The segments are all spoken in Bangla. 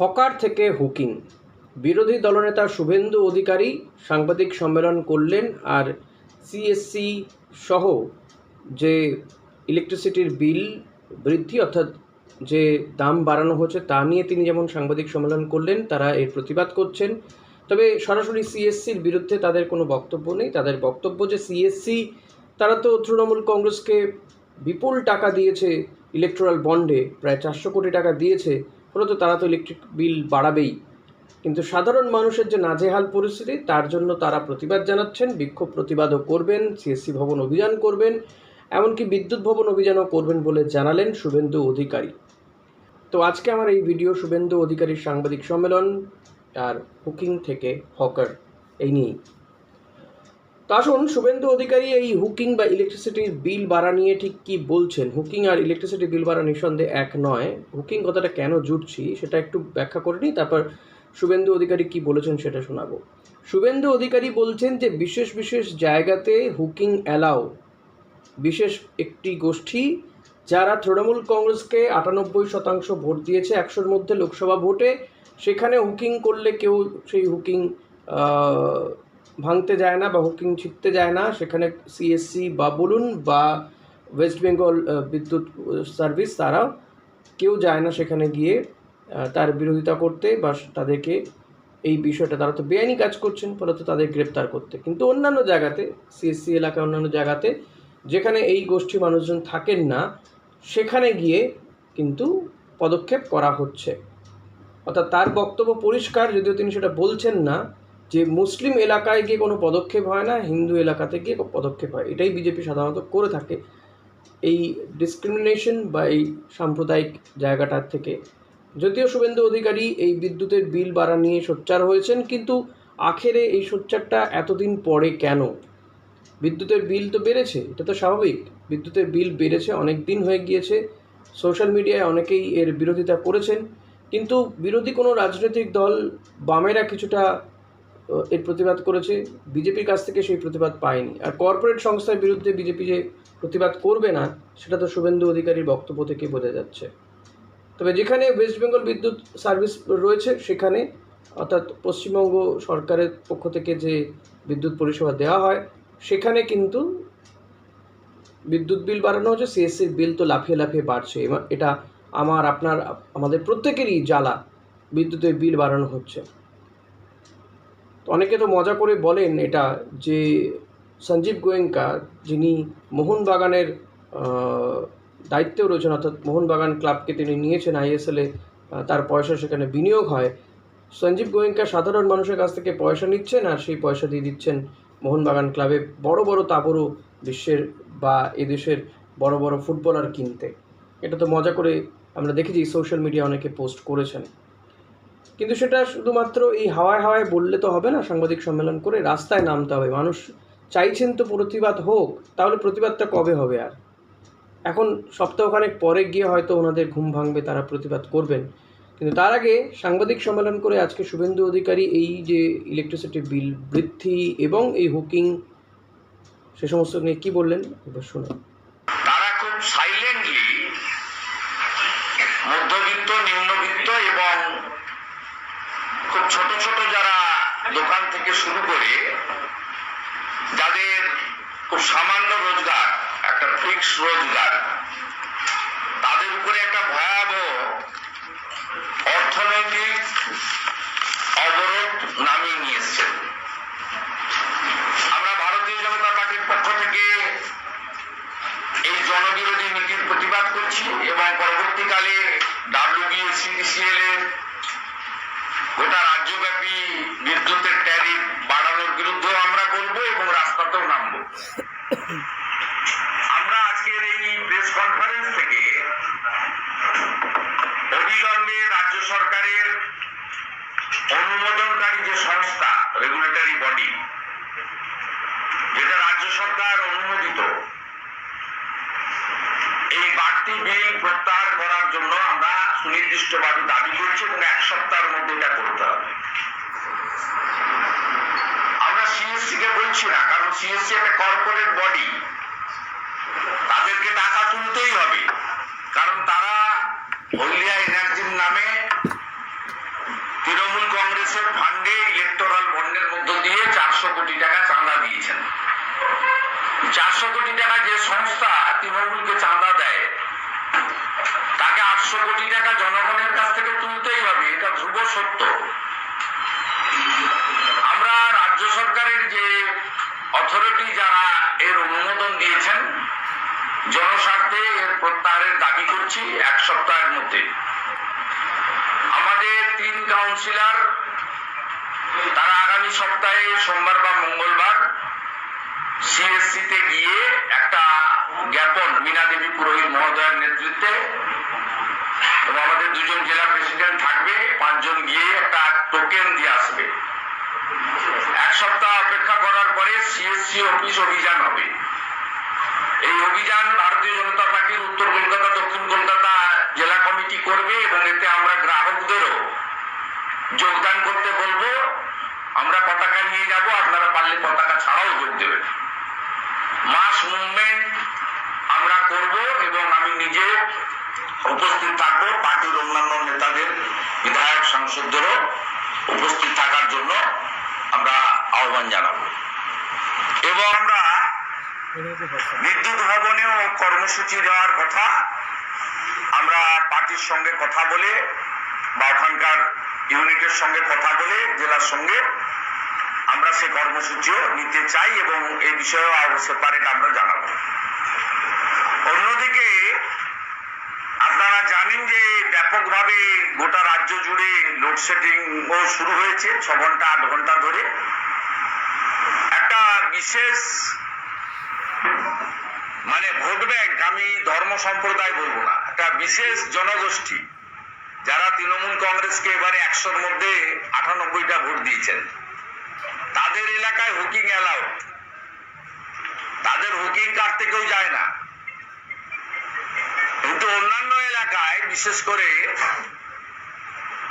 হকার থেকে হুকিং। বিরোধী দলনেতা শুভেন্দু অধিকারী সাংবাদিক সম্মেলন করলেন আর সিএসসি সহ যে ইলেকট্রিসিটির বিল বৃদ্ধি অর্থাৎ যে দাম বাড়ানো হচ্ছে তা নিয়ে তিনি যেমন সাংবাদিক সম্মেলন করলেন, তারা এর প্রতিবাদ করছেন। তবে সরাসরি সিএসসির বিরুদ্ধে তাদের কোনো বক্তব্য নেই। তাদের বক্তব্য যে সিএসসি তারা তো তৃণমূল কংগ্রেসকে বিপুল টাকা দিয়েছে ইলেকট্রাল বন্ডে প্রায় চারশো কোটি টাকা দিয়েছে ফলত তারা তো ইলেকট্রিক বিল বাড়াবেই। কিন্তু সাধারণ মানুষের যে নাজেহাল পরিস্থিতি, তার জন্য তারা প্রতিবাদ জানাচ্ছেন, বিক্ষোভ প্রতিবাদও করবেন সিএসসি ভবন অভিযান করবেন, এমনকি বিদ্যুৎ ভবন অভিযানও করবেন বলে জানালেন শুভেন্দু অধিকারী। তো আজকে আমার এই ভিডিও শুভেন্দু অধিকারীর সাংবাদিক সম্মেলন আর হুকিং থেকে হকার, এই নিয়েই। তো আসুন শুভেন্দু অধিকারী, এই হুকিং বা ইলেকট্রিসিটির বিল বাড়া নিয়ে ঠিক কি বলছেন? হুকিং আর ইলেকট্রিসিটি বিল বাড়া নিঃসন্দেহে এক নয়। হুকিং কথাটা কেন জুটছি সেটা একটু ব্যাখ্যা করে নিই, তারপর শুভেন্দু অধিকারী কি বলেছেন সেটা শোনাবো। শুভেন্দু অধিকারী বলছেন যে বিশেষ বিশেষ জায়গাতে হুকিং অ্যালাউ বিশেষ একটি গোষ্ঠী যারা তৃণমূল কংগ্রেসকে আটানব্বই শতাংশ ভোট দিয়েছে, একশোর মধ্যে লোকসভা ভোটে, সেখানে হুকিং করলে কেউ সেই হুকিং ভাঙতে যায় না বা হুকিং ছিটতে যায় না। সেখানে সিএসসি বা বলুন বা ওয়েস্ট বেঙ্গল বিদ্যুৎ সার্ভিস তারা কেউ যায় না সেখানে গিয়ে তার বিরোধিতা করতে বা তাদেরকে এই বিষয়টা, তারা তো বেআইনি কাজ করছেন ফলত তাদের গ্রেপ্তার করতে। কিন্তু অন্যান্য জায়গাতে সিএসসি এলাকা অন্যান্য জায়গাতে যেখানে এই গোষ্ঠী মানুষজন থাকেন না, সেখানে গিয়ে কিন্তু পদক্ষেপ করা হচ্ছে। অর্থাৎ তার বক্তব্য পরিষ্কার, যদিও তিনি সেটা বলছেন না যে মুসলিম এলাকায় গিয়ে কোনো পদক্ষেপ হয় না, হিন্দু এলাকাতে গিয়ে পদক্ষেপ হয়, এটাই বিজেপি সাধারণত করে থাকে। এই ডিসক্রিমিনেশন বা এই সাম্প্রদায়িক জায়গাটার থেকে। যদিও শুভেন্দু অধিকারী এই বিদ্যুতের বিল বাড়া নিয়ে সোচ্চার হয়েছেন, কিন্তু আখেরে এই সোচ্চারটা এতদিন পরে কেন? বিদ্যুতের বিল তো বেড়েছে, এটা তো স্বাভাবিক। বিদ্যুতের বিল বেড়েছে, অনেক দিন হয়ে গিয়েছে। সোশ্যাল মিডিয়ায় অনেকেই এর বিরোধিতা করেছেন, কিন্তু বিরোধী কোনো রাজনৈতিক দল বামেরা কিছুটা আহ, এর প্রতিবাদ করেছে। বিজেপির কাছ থেকে সেই প্রতিবাদ পায়নি। আর কর্পোরেট সংস্থার বিরুদ্ধে বিজেপি যে প্রতিবাদ করবে না সেটা তো শুভেন্দু অধিকারীর বক্তব্য থেকে বোঝা যাচ্ছে। তবে যেখানে ওয়েস্ট বেঙ্গল বিদ্যুৎ সার্ভিস রয়েছে সেখানে অর্থাৎ পশ্চিমবঙ্গ সরকারের পক্ষ থেকে যে বিদ্যুৎ পরিষেবা দেওয়া হয় সেখানে কিন্তু বিদ্যুৎ বিল বাড়ানো হচ্ছে সিএসসির বিল তো লাফিয়ে লাফিয়ে বাড়ছে। এটা আমার আপনার আমাদের প্রত্যেকেরই জ্বালা বিদ্যুতের বিল বাড়ানো হচ্ছে। তো অনেকে তো মজা করে বলেন এটা যে সঞ্জীব গোয়েঙ্কা যিনি মোহনবাগানের দায়িত্বেও রয়েছেন, অর্থাৎ মোহনবাগান ক্লাবকে তিনি নিয়েছেন আইএসএলে তার পয়সা সেখানে বিনিয়োগ হয়। সঞ্জীব গোয়েঙ্কা সাধারণ মানুষের কাছ থেকে পয়সা নিচ্ছেন আর সেই পয়সা দিয়ে দিচ্ছেন মোহনবাগান ক্লাবে বড় বড় তাবড়ো বিশ্বের বা এদেশের বড় বড় ফুটবলার কিনতে। এটা তো মজা করে আমরা দেখেছি সোশ্যাল মিডিয়া অনেকে পোস্ট করেছেন। কিন্তু সেটা শুধুমাত্র এই হাওয়ায় হাওয়ায় বললে তো হবে না, সাংবাদিক সম্মেলন করে রাস্তায় নামতে হবে। মানুষ চাইছেন তো প্রতিবাদ হোক, তাহলে প্রতিবাদটা কবে হবে আর? এখন সপ্তাহখানেক পরে গিয়ে হয়তো ওনাদের ঘুম ভাঙবে, তারা প্রতিবাদ করবেন। কিন্তু তার আগে সাংবাদিক সম্মেলন করে আজকে শুভেন্দু অধিকারী এই যে ইলেকট্রিসিটি বিল বৃদ্ধি এবং এই হুকিং সে সমস্ত নিয়ে কী বললেন? এবার শুনুন। থেকে শুরু করে যাদের খুব সামান্য রোজগার, একটা ফিক্স রোজগার, তাদের উপরে একটা ভয়াবহ অর্থনৈতিক অবরোধ নামিয়ে নিয়ে এসছেন আমরা ভারতীয় জনতা পার্টির পক্ষ থেকে এই জনবিরোধী নীতির প্রতিবাদ করছি এবং পরবর্তীকালে ডাব্লিউবিএসিডিসিএল এর গোটা রাজ্যব্যাপী বিদ্যুতের ট্যারিফ বাড়ানোর বিরুদ্ধেও আমরা বলব এবং রাস্তাতেও নামবো। আমরা আজকের এই প্রেস কনফারেন্স থেকে অবিলম্বে রাজ্য সরকারের অনুমোদনকারী যে সংস্থা রেগুলেটরি বডি যেটা রাজ্য সরকার অনুমোদিত বাড়তি বিল প্রত্যাহার করার জন্য আমরা সুনির্দিষ্টভাবে দাবি করছি এবং এক সপ্তাহের মধ্যে এটা করতে হবে। আমরা সিএসসি কে বলছি না, কারণ সিএসসি একটা কর্পোরেট বডি তাদেরকে টাকা তুলতেই হবে, কারণ তারা হলদিয়া এনার্জির নামে তৃণমূল কংগ্রেসের ফান্ডে ইলেকটোরাল বন্ডের মধ্য দিয়ে চারশো কোটি টাকা চাঁদা দিয়েছেন। চারশো কোটি টাকা যে সংস্থা তৃণমূলকে চাঁদা দেয় আটশো কোটি টাকা জনগণের কাছ থেকে তুলতেই হবে, এটা ধ্রুব সত্য। আমরা রাজ্য সরকারের যে অথরিটি যারা এর অনুমোদন দিয়েছেন, জনস্বার্থে এর প্রত্যাহারের দাবি করছি এক সপ্তাহের মধ্যে। আমাদের তিন কাউন্সিলর, তারা আগামী সপ্তাহে সোমবার বা মঙ্গলবার সিএসসি তে গিয়ে একটা জ্ঞাপন মীনা দেবী পুরোহিত মহোদয়ের নেতৃত্বে আমাদের দুজন জেলা প্রেসিডেন্ট থাকবে, পাঁচজন গিয়ে একটা টোকেন দিয়ে আসবে। এক সপ্তাহ অপেক্ষা করার পরে সিএসসি অফিস অভিযান হবে। এই অভিযান ভারতীয় জনতা পার্টির উত্তর কলকাতা, দক্ষিণ কলকাতা জেলা কমিটি করবে এবং এতে আমরা গ্রাহকদেরও যোগদান করতে বলব। আমরা পতাকা নিয়ে যাব, আপনারা পারলে পতাকা ছাড়াও যোগ দেবেন। মাস মুভমেন্ট আমরা করব এবং আমি নিজে উপস্থিত থাকব পার্টির অন্যান্য নেতাদের, বিধায়ক, সাংসদদেরও উপস্থিত থাকার জন্য আমরা আহ্বান জানাব। এবং আমরা বিদ্যুৎ ভবনেও কর্মসূচি দেওয়ার কথা, আমরা পার্টির সঙ্গে কথা বলে বা ওখানকার ইউনিটের সঙ্গে কথা বলে জেলার সঙ্গে আমরা সে কর্মসূচিও নিতে চাই এবং এই বিষয়েও সেপারেট আমরা জানাব অন্যদিকে আপনারা জানেন যে ব্যাপকভাবে গোটা রাজ্য জুড়ে লোডশেডিং ও শুরু হয়েছে, ছ ঘণ্টা, আট ঘণ্টা ধরে। একটা বিশেষ মানে ভোট ব্যাংক, আমি ধর্ম সম্প্রদায় বলব না, একটা বিশেষ জনগোষ্ঠী, যারা তৃণমূল কংগ্রেসকে এবারে একশোর মধ্যে আটানব্বইটা ভোট দিয়েছেন, তাদের এলাকায় হুকিং অ্যালাউড তাদের হুকিং কাটতে কেউ যায় না। কিন্তু অন্যান্য এলাকায়, বিশেষ করে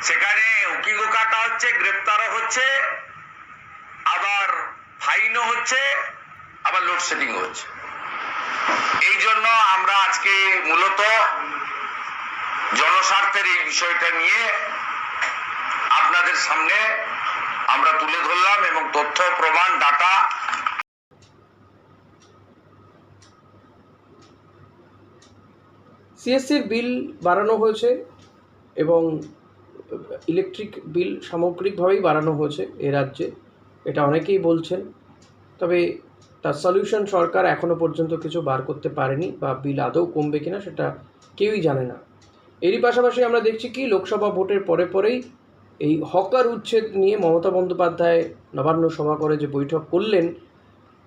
সেখানে হুকিংও কাটা হচ্ছে, গ্রেপ্তারও হচ্ছে, আবার ফাইনও হচ্ছে, আবার লোডশেডিং হচ্ছে। এই জন্য আমরা আজকে মূলত জনস্বার্থের এই বিষয়টা নিয়ে আপনাদের সামনে আমরা তুলে ধরলাম এবং তথ্য, প্রমাণ ডাটা সিএসসির বিল বাড়ানো হয়েছে এবং ইলেকট্রিক বিল সামগ্রিকভাবেই বাড়ানো হয়েছে এ রাজ্যে। এটা অনেকেই বলছেন। তবে তার সলিউশন সরকার এখনও পর্যন্ত কিছু বার করতে পারেনি বা বিল আদৌ কমবে কিনা সেটা কেউই জানে না। এরই পাশাপাশি আমরা দেখছি কি লোকসভা ভোটের পরে পরেই এই হকার উচ্ছেদ নিয়ে মমতা বন্দ্যোপাধ্যায় নবান্ন সভা করে যে বৈঠক করলেন,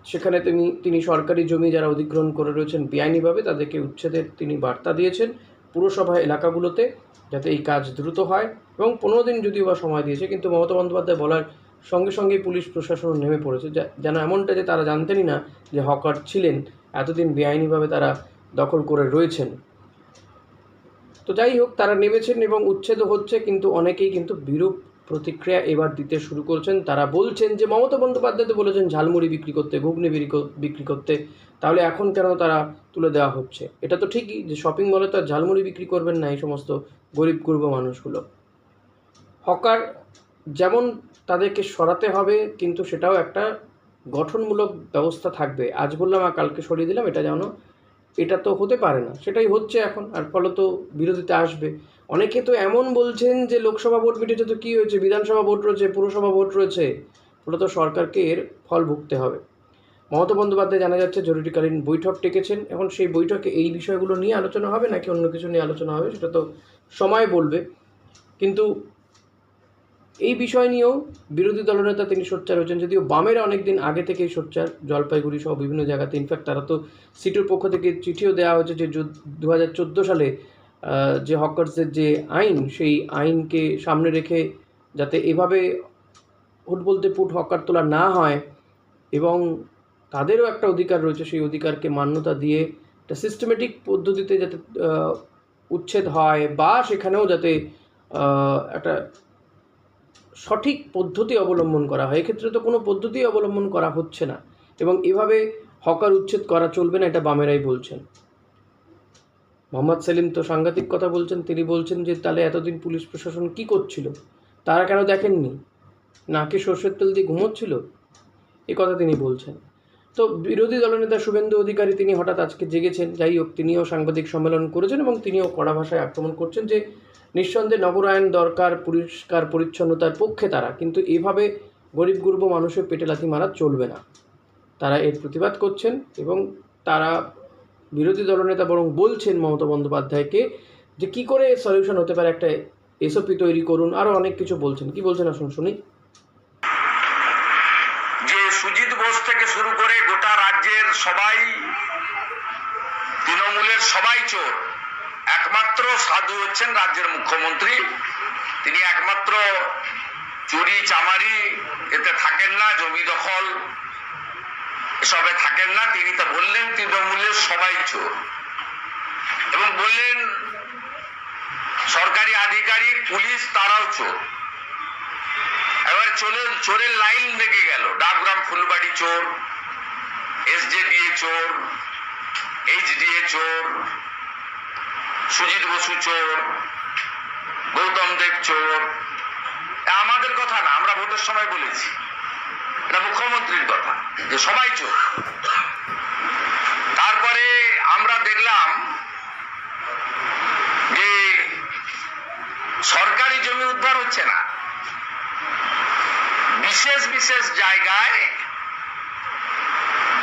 সেখানে তিনি তিনি সরকারি জমি যারা অধিগ্রহণ করে রয়েছেন বেআইনিভাবে তাদেরকে উচ্ছেদের তিনি বার্তা দিয়েছেন পুরসভা এলাকাগুলোতে যাতে এই কাজ দ্রুত হয়। এবং পনেরো দিন যদিও বা সময় দিয়েছে, কিন্তু মমতা বন্দ্যোপাধ্যায় বলার সঙ্গে সঙ্গেই পুলিশ প্রশাসন নেমে পড়েছে। যেন এমনটা যে তারা জানতেনই না যে হকার ছিলেন, এতদিন বেআইনিভাবে তারা দখল করে রয়েছেন। তো যাই হোক, তারা নেমেছেন এবং উচ্ছেদ হচ্ছে, কিন্তু অনেকেই কিন্তু বিরূপ প্রতিক্রিয়া এবার দিতে শুরু করছেন। তারা বলছেন যে, মমতা বন্দ্যোপাধ্যায় তো বলেছেন ঝালমুড়ি বিক্রি করতে, ঘুগনি বিক্রি কর- বিক্রি করতে, তাহলে এখন কেন তারা তুলে দেওয়া হচ্ছে? এটা তো ঠিকই যে শপিং মলে তো আর ঝালমুড়ি বিক্রি করবেন না এই সমস্ত গরিব গুরব মানুষগুলো। হকার যেমন তাদেরকে সরাতে হবে, কিন্তু সেটাও একটা গঠনমূলক ব্যবস্থা থাকবে। আজ বললাম আর কালকে সরিয়ে দিলাম, এটা যেন, এটা তো হতে পারে না। সেটাই হচ্ছে এখন, আর ফলত বিরোধিতা আসবে। অনেকে তো এমন বলছেন যে লোকসভা ভোট মিটেছে তো কী হয়েছে? বিধানসভা ভোট রয়েছে, পুরসভা ভোট রয়েছে। ফলত সরকারকে এর ফল ভুগতে হবে। মমতা বন্দ্যোপাধ্যায় জানা যাচ্ছে জরুরিকালীন বৈঠক ডেকেছেন। এখন সেই বৈঠকে এই বিষয়গুলো নিয়ে আলোচনা হবে নাকি অন্য কিছু নিয়ে আলোচনা হবে, সেটা তো সময় বলবে। কিন্তু এই বিষয় নিয়েও বিরোধী দলনেতা তিনি সোচ্চার হয়েছেন, যদিও বামেরা অনেকদিন আগে থেকেই সোচ্চার, জলপাইগুড়ি সহ বিভিন্ন জায়গাতে। ইনফ্যাক্ট তারা তো সিটুর পক্ষ থেকে চিঠিও দেওয়া হয়েছে যে দু হাজার চোদ্দ সালে যে হকার্সের যে আইন, সেই আইনকে সামনে রেখে যাতে এভাবে হুট বলতে পুট হকার তোলা না হয় এবং তাদেরও একটা অধিকার রয়েছে, সেই অধিকারকে মান্যতা দিয়ে একটা সিস্টেমেটিক পদ্ধতিতে যাতে উচ্ছেদ হয় বা সেখানেও যাতে একটা সঠিক পদ্ধতি অবলম্বন করা হয়। এক্ষেত্রে তো কোনো পদ্ধতি অবলম্বন করা হচ্ছে না এবং এভাবে হকার উচ্ছেদ করা চলবে না, এটা বামেরাই বলছেন। মোহাম্মদ সেলিম তো সাংঘাতিক কথা বলছেন, তিনি বলছেন যে তাহলে এতদিন পুলিশ প্রশাসন কি করছিল? তারা কেন দেখেননি? নাকি সর্ষের তেল দিয়ে ঘুমোচ্ছিল? এ কথা তিনি বলছেন। তো বিরোধী দলনেতা শুভেন্দু অধিকারী তিনি হঠাৎ আজকে জেগেছেন। যাই হোক, তিনিও সাংবাদিক সম্মেলন করেছেন এবং তিনিও কড়া ভাষায় আক্রমণ করছেন যে নিঃসন্দেহে নগরায়ণ দরকার, পরিষ্কার, পরিচ্ছন্নতার পক্ষে তারা, কিন্তু এভাবে গরিব গুরব মানুষের পেটে লাথি মারা চলবে না। তারা এর প্রতিবাদ করছেন এবং তারা বিরোধী দলনেতা বরং বলছেন মমতা বন্দ্যোপাধ্যায়কে যে কি করে সলিউশন হতে পারে একটা এসওপি তৈরি করুন আরও অনেক কিছু বলছেন। কি বলছেন আসুন শুনি। যে সুজিত বোস থেকে শুরু করে গোটা রাজ্যের সবাই, তৃণমূলের সবাই চোর। একমাত্র সাধু হচ্ছেন রাজ্যের মুখ্যমন্ত্রী। তিনি একমাত্র চুরি, চামারি, এতে থাকেন না, জমি দখল, এসবে থাকেন না। তিনি তো বললেন তৃণমূলের সবাই চোর। এবং বললেন, সরকারি আধিকারিক, পুলিশ তারাও চোর। এবার চলে চোরের লাইন লেগে গেল। ডাকগ্রাম ফুলবাড়ি চোর, এস এসজেডিএ চোর এইচডিএ চোর সুজিত বসু চোর, গৌতম দেব চোর। আমাদের কথা না, আমরা ভোটের সময় বলেছি। এটা মুখ্যমন্ত্রীর কথা, যে সবাই চোর। তারপরে আমরা দেখলাম যে সরকারি জমি উদ্ধার হচ্ছে না। বিশেষ বিশেষ জায়গায়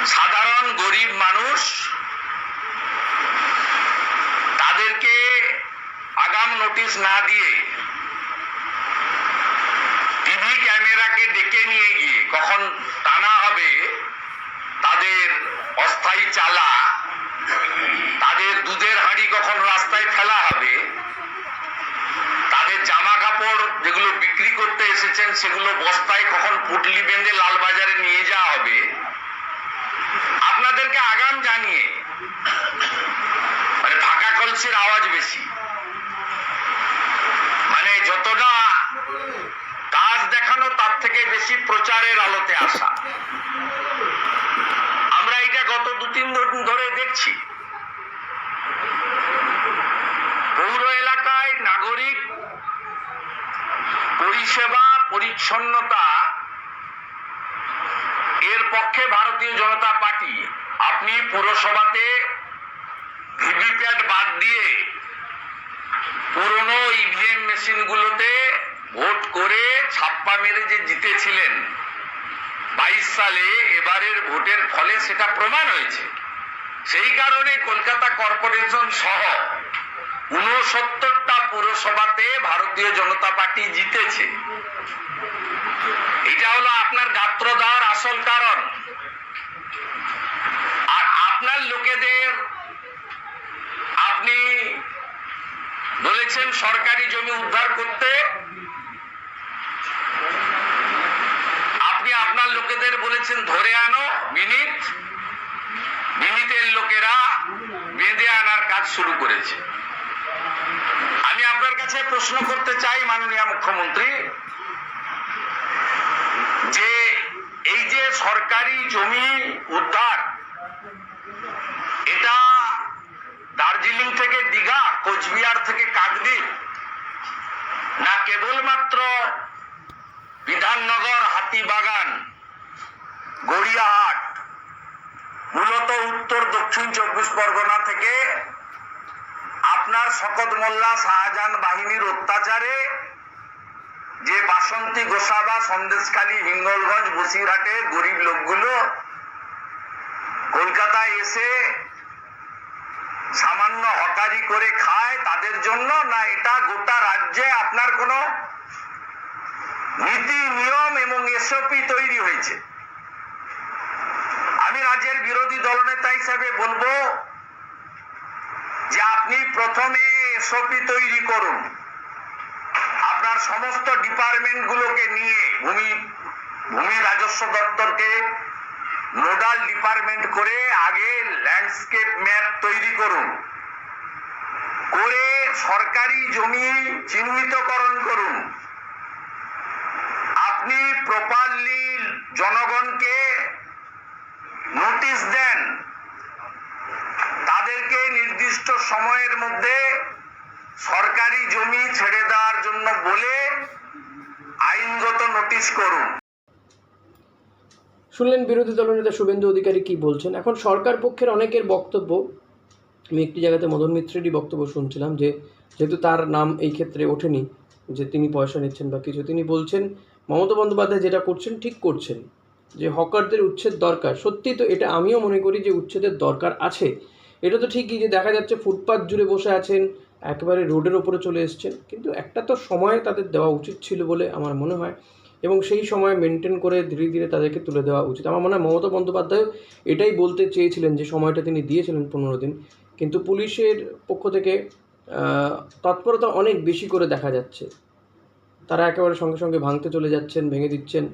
সাধারণ গরিব মানুষ তাদেরকে আগাম নোটিশ না দিয়ে টিভি ক্যামেরাকে ডেকে নিয়ে গিয়ে কখন টানা হবে তাদের অস্থায়ী চালা, তাদের দুধের হাঁড়ি কখন রাস্তায় ফেলা হবে, তাদের জামা কাপড় যেগুলো বিক্রি করতে এসেছেন সেগুলো বস্তায় কখন পুটলি বেঁধে লালবাজারে নিয়ে যাওয়া হবে, আপনাদেরকে আগাম জানিয়ে মানে ফাঁকা কলসির আওয়াজ বেশি। যতটা কাজ দেখানো তার থেকে বেশি প্রচারের আলোতে আসা। আমরা এটা গত দু তিন দিন ধরে দেখছি। পৌর এলাকায় নাগরিক পরিষেবা, পরিচ্ছন্নতা এর পক্ষে ভারতীয় জনতা পার্টি, আপনি পুরসভাতে ভিভিপ্যাট বাদ দিয়ে পুরনো ইভিএম মেশিনগুলোতে ভোট করে ছাপ্পা মেরে যে জিতেছিলেন বাইশ সালে এবারের ভোটের ফলে সেটা প্রমাণ হয়েছে। সেই কারণে কলকাতা কর্পোরেশন সহ উনসত্তরটা পুরসভাতে ভারতীয় জনতা পার্টি জিতেছে। এটা হলো আপনার গাত্র দেওয়ার আসল কারণ। আর আপনার লোকেদের আপনি বলেছেন সরকারি জমি উদ্ধার করতে। আপনি আপনার লোকেদের বলেছেন ধরে আনো, মিনিট। মিনিটের লোকেরা বেঁধে আনার কাজ শুরু করেছে। আমি আপনার কাছে প্রশ্ন করতে চাই, মাননীয় মুখ্যমন্ত্রী, যে এই যে সরকারি জমি উদ্ধার, এটা দার্জিলিং থেকে দীঘা কোচবিহার থেকে কাকদ্বীপ, না কেবলমাত্র বিধাননগর, হাতিবাগান, গড়িয়াহাট, মূলত উত্তর, দক্ষিণ চব্বিশ পরগনা থেকে আপনার শকত মোল্লা শাহজাহান বাহিনীর অত্যাচারে যে বাসন্তী গোসাবা সন্দেশখালী হিঙ্গলগঞ্জ, বসিরহাটে গরিব লোকগুলো কলকাতায় এসে সামান্য হকারি করে খায় তাদের জন্য, না এটা গোটা রাজ্যে আপনার কোনো নীতি, নিয়ম এবং এসওপি তৈরি হয়েছে? আমি রাজ্যের বিরোধী দলনেতা হিসাবে বলব যে আপনি প্রথমে এসওপি তৈরি করুন। আপনার সমস্ত ডিপার্টমেন্ট গুলোকে নিয়ে, ভূমি ভূমি রাজস্ব দপ্তরকে নোডাল ডিপার্টমেন্ট করে আগে ল্যান্ডস্কেপ ম্যাপ তৈরি করুন। করে সরকারি জমি চিহ্নিতকরণ করুন। আপনি প্রপারলি জনগণকে নোটিশ দেন। তাদেরকে নির্দিষ্ট সময়ের মধ্যে সরকারি জমি ছেড়ে দেওয়ার জন্য বলে আইনগত নোটিশ করুন। শুনলেন বিরোধী দলনেতা শুভেন্দু অধিকারী কি বলছেন? এখন সরকার পক্ষের অনেকের বক্তব্য, আমি একটি জায়গাতে মদন মিত্রেরই বক্তব্য শুনছিলাম যে, যেহেতু তার নাম এই ক্ষেত্রে ওঠেনি, যে তিনি পয়সা নিচ্ছেন বা কিছু, তিনি বলছেন, মমতা বন্দ্যোপাধ্যায় যেটা করছেন ঠিক করছেন, যে হকারদের উচ্ছেদ দরকার। সত্যি তো এটা আমিও মনে করি যে উচ্ছেদের দরকার আছে। এটা তো ঠিকই যে দেখা যাচ্ছে ফুটপাথ জুড়ে বসে আছেন, একেবারে রোডের ওপরে চলে এসছেন, কিন্তু একটা তো সময় তাদের দেওয়া উচিত ছিল বলে আমার মনে হয়। এবং সেই সময় মেনটেন করে ধীরে ধীরে তাদেরকে তুলে দেওয়া উচিত। আমার মনে হয় মমতা বন্দ্যোপাধ্যায় এটাই বলতে চেয়েছিলেন যে সময়টা তিনি দিয়েছিলেন পনেরো দিন। কিন্তু পুলিশের পক্ষ থেকে তৎপরতা অনেক বেশি করে দেখা যাচ্ছে। তারা একেবারে সঙ্গে সঙ্গে ভাঙতে চলে যাচ্ছেন, ভেঙে দিচ্ছেন।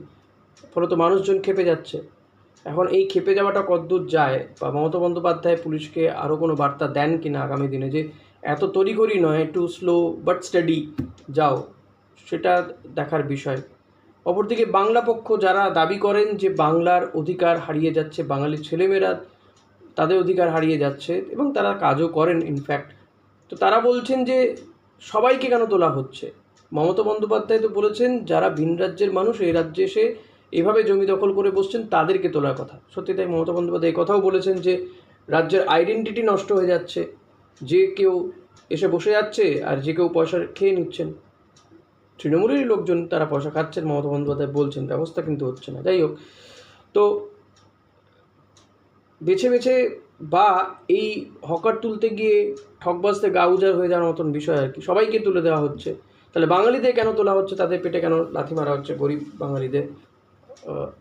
ফলত মানুষজন খেপে যাচ্ছে। এখন এই খেপে যাওয়াটা কদ্দূর যায় বা মমতা বন্দ্যোপাধ্যায় পুলিশকে আরও কোনো বার্তা দেন কি না আগামী দিনে যে এত তড়িঘড়ি নয় একটু স্লো বাট স্টাডি যাও, সেটা দেখার বিষয়। অপরদিকে বাংলা পক্ষ যারা দাবি করেন যে বাংলার অধিকার হারিয়ে যাচ্ছে বাঙালির ছেলেমেয়েরা, তাদের অধিকার হারিয়ে যাচ্ছে এবং তারা কাজও করেন ইনফ্যাক্ট তো তারা বলছেন যে সবাইকে কেন তোলা হচ্ছে? মমতা বন্দ্যোপাধ্যায় তো বলেছেন, যারা ভিন রাজ্যের মানুষ, এই রাজ্যে এসে এভাবে জমি দখল করে বসছেন, তাদেরকে তোলার কথা। সত্যি তাই মমতা বন্দ্যোপাধ্যায় এই কথাও বলেছেন যে রাজ্যের আইডেন্টিটি নষ্ট হয়ে যাচ্ছে। যে কেউ এসে বসে যাচ্ছে আর যে কেউ পয়সা খেয়ে নিচ্ছেন। তৃণমূলেরই লোকজন তারা পয়সা খাচ্ছেন মমতা বন্দ্যোপাধ্যায় বলছেন, ব্যবস্থা কিন্তু হচ্ছে না। যাই হোক, তো বেছে বেছে বা এই হকার তুলতে গিয়ে ঠকবাজতে গা উজার হয়ে যাওয়ার মতন বিষয় আর কি। সবাইকে তুলে দেওয়া হচ্ছে। তাহলে বাঙালিদের কেন তোলা হচ্ছে? তাদের পেটে কেন লাথি মারা হচ্ছে? গরিব বাঙালিদের।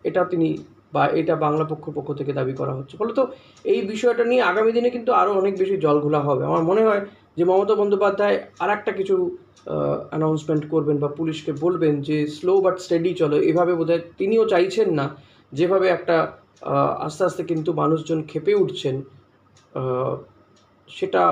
এটা তিনি বা এটা বাংলা পক্ষ পক্ষ থেকে দাবি করা হচ্ছে। ফলত এই বিষয়টা নিয়ে আগামী দিনে কিন্তু আরও অনেক বেশি জলঘোলা হবে। আমার মনে হয় যে মমতা বন্দ্যোপাধ্যায় আর একটা কিছু অ্যানাউন্সমেন্ট করবেন বা পুলিশকে বলবেন যে স্লো বাট স্টেডি চলো। এভাবে বোধহয় তিনিও চাইছেন না। যেভাবে একটা আস্তে আস্তে কিন্তু মানুষজন খেপে উঠছেন সেটা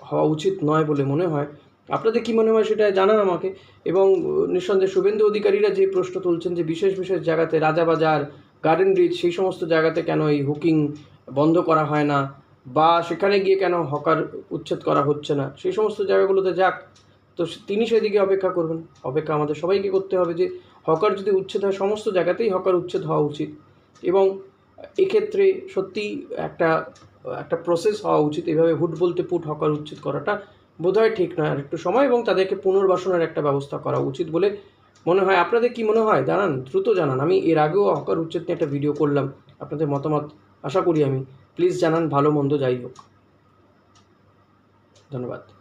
হওয়া উচিত নয় বলে মনে হয়। আপনাদের কি মনে হয় সেটা জানান আমাকে। এবং নিঃসন্দেহে শুভেন্দু অধিকারীরা যে প্রশ্ন তুলছেন যে বিশেষ বিশেষ জায়গাতে রাজাবাজার গার্ডেন রিচ সেই সমস্ত জায়গাতে কেন এই হুকিং বন্ধ করা হয় না? বা সেখানে গিয়ে কেন হকার উচ্ছেদ করা হচ্ছে না? সেই সমস্ত জায়গাগুলোতে যাক। তো তিনি সেদিকে অপেক্ষা করবেন। অপেক্ষা আমাদের সবাইকে করতে হবে যে হকার যদি উচ্ছেদ হয়, সমস্ত জায়গাতেই হকার উচ্ছেদ হওয়া উচিত। এবং এক্ষেত্রে সত্যি একটা একটা প্রসেস হওয়া উচিত। এভাবে হুট বলতে পুট হকার উচ্ছেদ করাটা বোধহয় ঠিক নয়। আর একটু সময় এবং তাদেরকে পুনর্বাসনের একটা ব্যবস্থা করা উচিত বলে মনে হয়। আপনাদের কি মনে হয়? জানান, দ্রুত জানান। আমি এর আগেও হকার উচ্ছেদ নিয়ে একটা ভিডিও করলাম। আপনাদের মতামত আশা করি আমি। প্লিজ জানান ভালো মন্দ, যাই হোক। ধন্যবাদ।